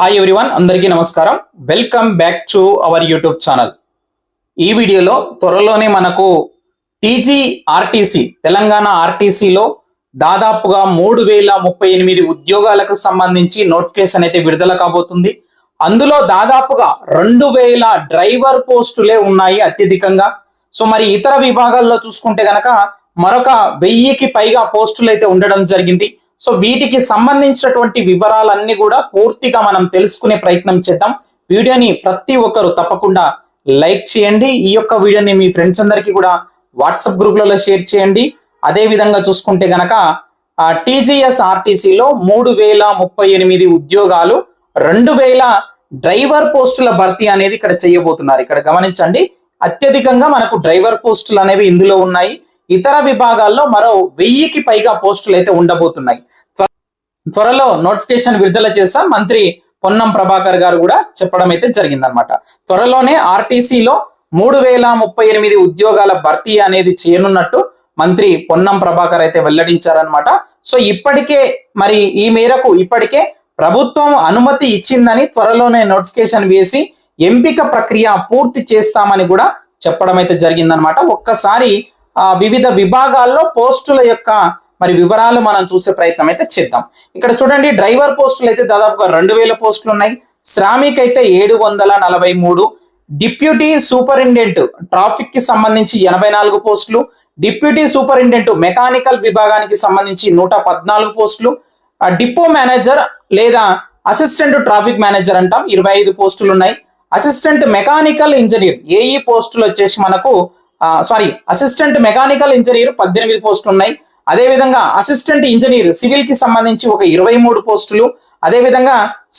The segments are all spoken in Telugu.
హాయ్ ఎవ్రీవన్ అందరికీ నమస్కారం. Welcome back to our YouTube channel ఈ వీడియోలో త్వరలోనే మనకు టీజీ ఆర్టీసీ తెలంగాణ ఆర్టీసీలో దాదాపుగా మూడు వేల ముప్పై ఎనిమిది ఉద్యోగాలకు సంబంధించి నోటిఫికేషన్ అయితే విడుదల కాబోతుంది. అందులో దాదాపుగా రెండు వేల డ్రైవర్ పోస్టులే ఉన్నాయి అత్యధికంగా. సో మరి ఇతర విభాగాల్లో చూసుకుంటే గనక మరొక వెయ్యికి పైగా పోస్టులు అయితే ఉండడం జరిగింది. సో వీటికి సంబంధించినటువంటి వివరాలన్నీ కూడా పూర్తిగా మనం తెలుసుకునే ప్రయత్నం చేద్దాం. వీడియోని ప్రతి ఒక్కరు తప్పకుండా లైక్ చేయండి. ఈ యొక్క వీడియోని మీ ఫ్రెండ్స్ అందరికీ కూడా వాట్సాప్ గ్రూప్లలో షేర్ చేయండి. అదే విధంగా చూసుకుంటే గనక టీజీఎస్ ఆర్టీసీలో మూడు వేల ముప్పై ఎనిమిది ఉద్యోగాలు రెండు వేల డ్రైవర్ పోస్టుల భర్తీ అనేది ఇక్కడ చేయబోతున్నారు. ఇక్కడ గమనించండి. అత్యధికంగా మనకు డ్రైవర్ పోస్టులు అనేవి ఇందులో ఉన్నాయి. ఇతర విభాగాల్లో మరో వెయ్యికి పైగా పోస్టులు అయితే ఉండబోతున్నాయి. త్వరలో నోటిఫికేషన్ విడుదల చేస్తా మంత్రి పొన్నం ప్రభాకర్ గారు కూడా చెప్పడం అయితే జరిగిందనమాట త్వరలోనే ఆర్టీసీలో మూడు వేల ముప్పై ఎనిమిది ఉద్యోగాల భర్తీ అనేది చేయనున్నట్టు మంత్రి పొన్నం ప్రభాకర్ అయితే వెల్లడించారనమాట సో ఇప్పటికే మరి ఈ మేరకు ఇప్పటికే ప్రభుత్వం అనుమతి ఇచ్చిందని త్వరలోనే నోటిఫికేషన్ వేసి ఎంపిక ప్రక్రియ పూర్తి చేస్తామని కూడా చెప్పడం అయితే జరిగిందనమాట ఒక్కసారి వివిధ విభాగాల్లో పోస్టుల యొక్క మరి వివరాలు మనం చూసే ప్రయత్నం అయితే చేద్దాం. ఇక్కడ చూడండి డ్రైవర్ పోస్టులు అయితే దాదాపుగా రెండు వేల పోస్టులు ఉన్నాయి. శ్రామిక్ అయితే ఏడు వందల నలభై మూడు. డిప్యూటీ సూపరింటెండెంట్ ట్రాఫిక్కి సంబంధించి ఎనభై నాలుగు పోస్టులు. డిప్యూటీ సూపరింటెండెంట్ మెకానికల్ విభాగానికి సంబంధించి నూట పద్నాలుగు పోస్టులు. డిపో మేనేజర్ లేదా అసిస్టెంట్ ట్రాఫిక్ మేనేజర్ అంటాం. ఇరవై ఐదు పోస్టులు ఉన్నాయి. అసిస్టెంట్ మెకానికల్ ఇంజనీర్ ఏఈ పోస్టులు వచ్చేసి మనకు సారీ అసిస్టెంట్ మెకానికల్ ఇంజనీర్ పద్దెనిమిది పోస్టులు ఉన్నాయి అదే విధంగా అసిస్టెంట్ ఇంజనీర్ సివిల్కి సంబంధించి ఒక ఇరవై మూడు పోస్టులు. అదేవిధంగా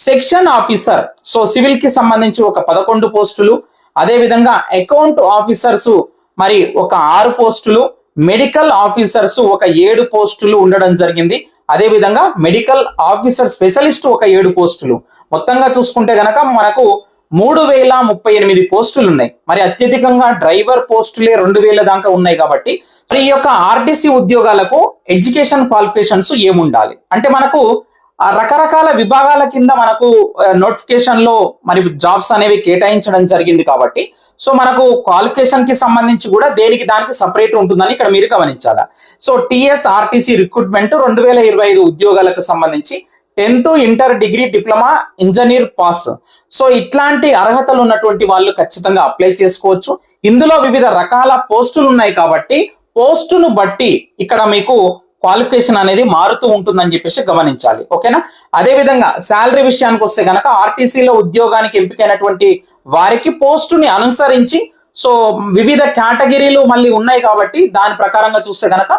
సెక్షన్ ఆఫీసర్ సో సివిల్కి సంబంధించి ఒక పదకొండు పోస్టులు. అదేవిధంగా అకౌంట్ ఆఫీసర్స్ మరి ఒక ఆరు పోస్టులు. మెడికల్ ఆఫీసర్స్ ఒక ఏడు పోస్టులు ఉండడం జరిగింది. అదేవిధంగా మెడికల్ ఆఫీసర్ స్పెషలిస్ట్ ఒక ఏడు పోస్టులు. మొత్తంగా చూసుకుంటే గనక మనకు మూడు వేల ముప్పై ఎనిమిది పోస్టులు ఉన్నాయి మరి అత్యధికంగా డ్రైవర్ పోస్టులే రెండు వేల దాకా ఉన్నాయి కాబట్టి మరి ఈ యొక్క ఆర్టీసీ ఉద్యోగాలకు ఎడ్యుకేషన్ క్వాలిఫికేషన్స్ ఏముండాలి? అంటే మనకు రకరకాల విభాగాల కింద మనకు నోటిఫికేషన్లో మరి జాబ్స్ అనేవి కేటాయించడం జరిగింది కాబట్టి సో మనకు క్వాలిఫికేషన్కి సంబంధించి కూడా దేనికి దానికి సపరేట్ ఉంటుందని ఇక్కడ మీరు గమనించాలా? సో టిఎస్ ఆర్టీసీ రిక్రూట్మెంట్ రెండు వేల ఇరవై ఐదు ఉద్యోగాలకు సంబంధించి tenth inter degree diploma engineer pass. So ఇట్లాంటి అర్హతలు ఉన్నటువంటి వాళ్ళు ఖచ్చితంగా అప్లై చేసుకోవచ్చు. ఇందులో వివిధ రకాల పోస్టులు ఉన్నాయి కాబట్టి పోస్టును బట్టి ఇక్కడ మీకు క్వాలిఫికేషన్ అనేది మారుతూ ఉంటుందని చెప్పేసి గమనించాలి. ఓకేనా? అదే విధంగా శాలరీ విషయానికి వస్తే గనక ఆర్టీసీలో ఉద్యోగానికి ఎంపికైనటువంటి వారికి పోస్టుని అనుసరించి సో వివిధ కేటగిరీలు మళ్ళీ ఉన్నాయి కాబట్టి దాని ప్రకారంగా చూస్తే గనక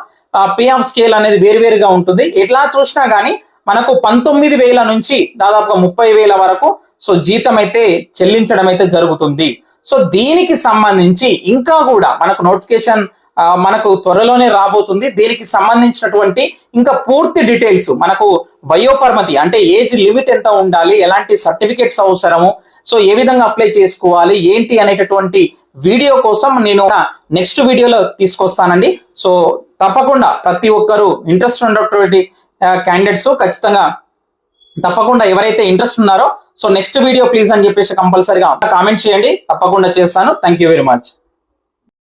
పే ఆఫ్ స్కేల్ అనేది వేరువేరుగా ఉంటుంది. ఎట్లా చూసినా కానీ మనకు పంతొమ్మిది వేల నుంచి దాదాపు ముప్పై వేల వరకు సో జీతం అయితే చెల్లించడం అయితే జరుగుతుంది. సో దీనికి సంబంధించి ఇంకా కూడా మనకు నోటిఫికేషన్ మనకు త్వరలోనే రాబోతుంది. దీనికి సంబంధించినటువంటి ఇంకా పూర్తి డీటెయిల్స్ మనకు వయోపరిమతి అంటే ఏజ్ లిమిట్ ఎంత ఉండాలి ఎలాంటి సర్టిఫికేట్స్ అవసరము సో ఏ విధంగా అప్లై చేసుకోవాలి ఏంటి అనేటటువంటి వీడియో కోసం నేను నెక్స్ట్ వీడియోలో తీసుకొస్తానండి. సో తప్పకుండా ప్రతి ఒక్కరూ ఇంట్రెస్ట్ ఉన్నటువంటి క్యాండిడేట్స్ ఖచ్చితంగా తప్పకుండా ఎవరైతే ఇంట్రెస్ట్ ఉన్నారో సో నెక్స్ట్ వీడియో ప్లీజ్ అని చెప్పేసి కంపల్సరిగా కామెంట్ చేయండి. తప్పకుండా చేస్తాను. Thank you very much